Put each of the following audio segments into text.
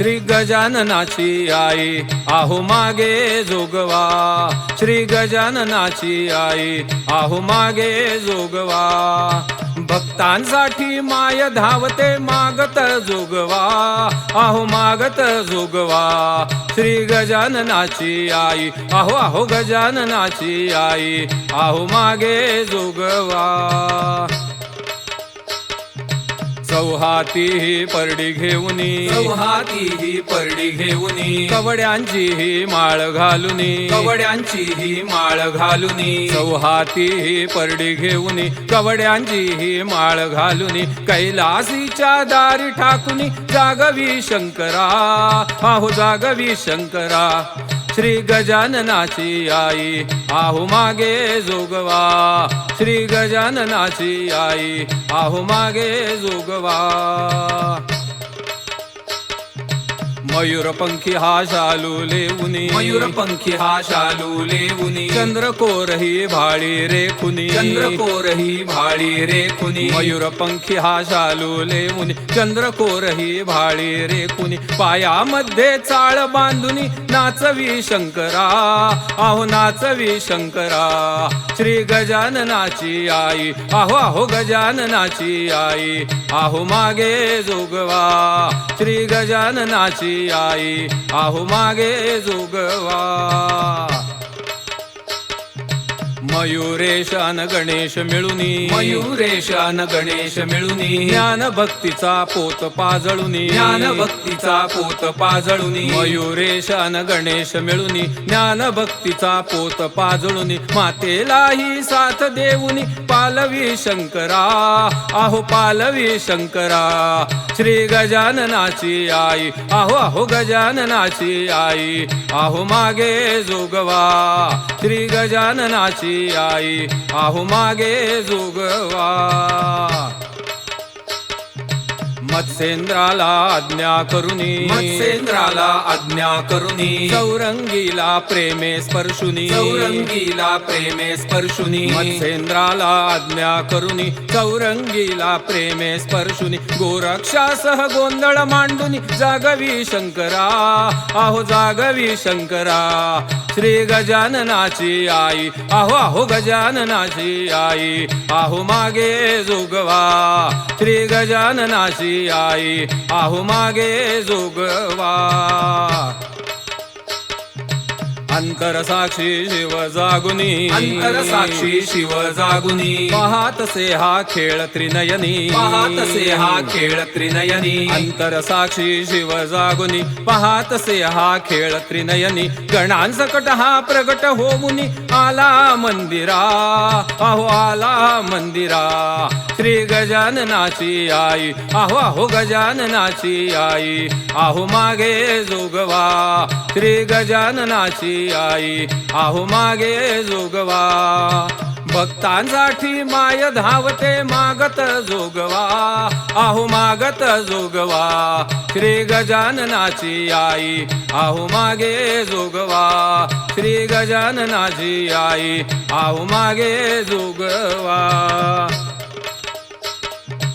श्री गजाननाची आई आहो मागे जोगवा. श्री गजाननाची आई आहो मागे जोगवा. भक्तांसाठी माय धावते मागत जोगवा. आहो मागत जोगवा. श्री गजाननाची आई आहो आहो गजाननाची आई आहो मागे जोगवा. चौहाती ही परडी घेऊनी. चौहाती ही परडी घेऊनी. कवड्यांची ही माळ घालुनी. कवड्यांची ही माळ घालुनी. चौहाती ही परडी घेऊनी. कवड्यांची ही माळ घालुनी. कैलासीच्या दारी ठाकुनी. जागवी शंकरा. आहो जागवी शंकरा. श्री गजाननाची आई आहु मागे जोगवा. श्री गजाननाची आई आहो मागे जोगवा. मयूरपंखी हा शालू लेऊनी. मयूरपंखी हा शालू लेऊनी. चंद्रकोर ही भाळी रेखुनी. चंद्रकोर ही भाळी रेखुनी. मयूरपंखी हा शालू लेऊनी. चंद्रकोर ही भाळी रेखुनी. पायामध्ये चाळ बांधुनी. नाचवी शंकरा. आहो नाचवी शंकरा. श्री गजाननाची आई. आहो आहो गजाननाची आई. आहो मागे जोगवा. श्री गजाननाची आई आहो मागे जोगवा. मयुरेशान गणेश मिळुनी. मयुरेशान गणेश मिळुनी. ज्ञान भक्तीचा पोत पाजळुनी. ज्ञान भक्तीचा पोत पाजळुनी. मयुरेशान गणेश मिळुनी. ज्ञान भक्तीचा पोत पाजळुनी. मातेलाही साथ देऊनी. पालवी शंकरा. आहो पालवी शंकरा. श्री गजाननाची आई. आहो आहो गजाननाची आई. आहो मागे जोगवा. श्री गजाननाची आई आहो मागे जोगवा. मत्स्येंद्राला आज्ञा करुनी. मत्स्येंद्राला आज्ञा करुनी. चौरंगीला प्रेमे स्पर्शुनी. चौरंगीला प्रेमे स्पर्शुनी. मत्स्येंद्राला आज्ञा करुनी. चौरंगीला प्रेमे स्पर्शुनी. गोरक्षासह गोंधळ मांडुनी. जागवी शंकरा आहो जागवी शंकरा. श्री गजाननाची आई आहो आहो गजाननाची आई. आहो मागे जोगवा. श्री गजाननाची आई आहो मागे जोगवा. अंतर साक्षी शिव जागुनी. अंतर साक्षी शिव जागुनी. पाहत से हा खेळ त्रिनयनी. पाहत से हा खेळ त्रिनयनी. अंतर साक्षी शिव जागुनी. पाहत से हा खेळ त्रिनयनी. गणांसकट हा प्रगट होमुनी आला मंदिरा अहो आला मंदिरा. श्री गजाननाची आई आहो आहो गजाननाची आई. आहो मागे जोगवा श्री गजाननाची आई. आहो मागे जोगवा. भक्तांसाठी माय धावते मागत जोगवा आहो मागत जोगवा. श्री गजाननाची आई आहो मागे जोगवा. श्री गजाननाची आई आहो मागे जोगवा.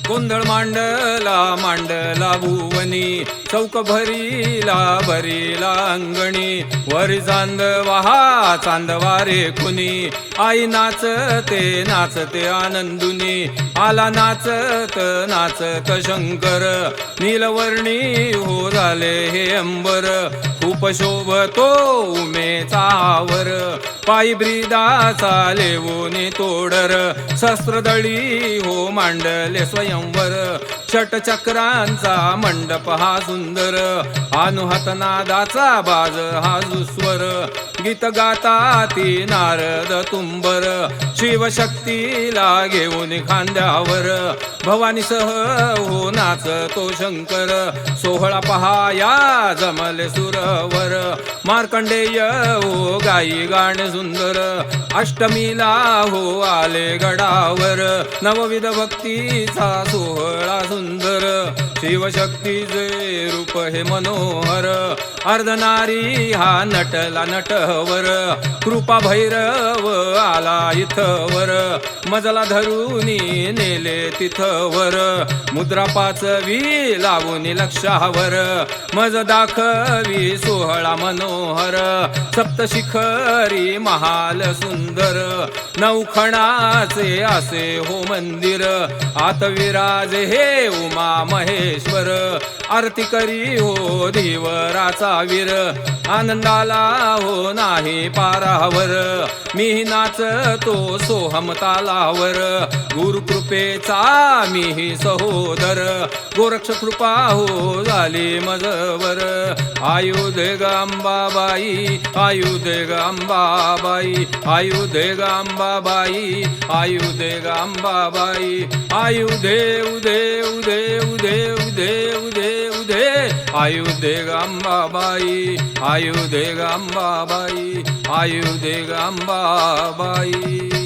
गोंधळ मांडला मांडला भुवनी चौक भरीला भरीला अंगणी. वरी चांदवा चांदवारे कुणी. आई नाचते नाचते आनंदुनी. आला नाचत नाचत शंकर. नीलवर्णी हो झाले हे अंबर. खूप शोभतो उमेचावर पायी ब्रिदाचा लेवोनी तोडर. शस्त्रदळी हो मांडले स्वयंवर. षटचक्रांचा मंडप हा सुंदर. अनुहत नादाचा बाज हा जुस्वर गीत गाता ती नारद तुंबर शिवशक्तीला घेऊन खांद्यावर. भवानी सह हो नाचतो शंकर. सोहळा पहाया जमले सुरवर. मार्कंडेय हो गाई गाण सुंदर. अष्टमीला हो आले गडावर. नवविध भक्तीचा सोहळा सुंदर. ಸುಂದರ शिवशक्तीचे रूप हे मनोहर अर्धनारी हा नटला नटवर कृपा भैरव आला इथवर मजला धरुनी नेले तिथवर मुद्रा पाचवी लावून लक्षावर मज दाखवी सोहळा मनोहर सप्तशिखरी महाल सुंदर नौखणाचे असे हो मंदिर आत विराज हे उमा परमेश्वर आरती करी हो धीवराचा वीर. आनंदाला हो नाही पारावर. मी नाचतो सोहम तालावर गुरुकृपेचा मी सहोदर. गोरक्ष कृपा हो झाली मजवर. आयुधे गांबाबाई आयुधे गांबाबाई आयुधे गांबाबाई आयुधे गांबाबाई. आयुधे उदे उदे उदे उदे उदे उदे आयुधे गांबाबाई आयुधे आयु आयुधे गांबाबाई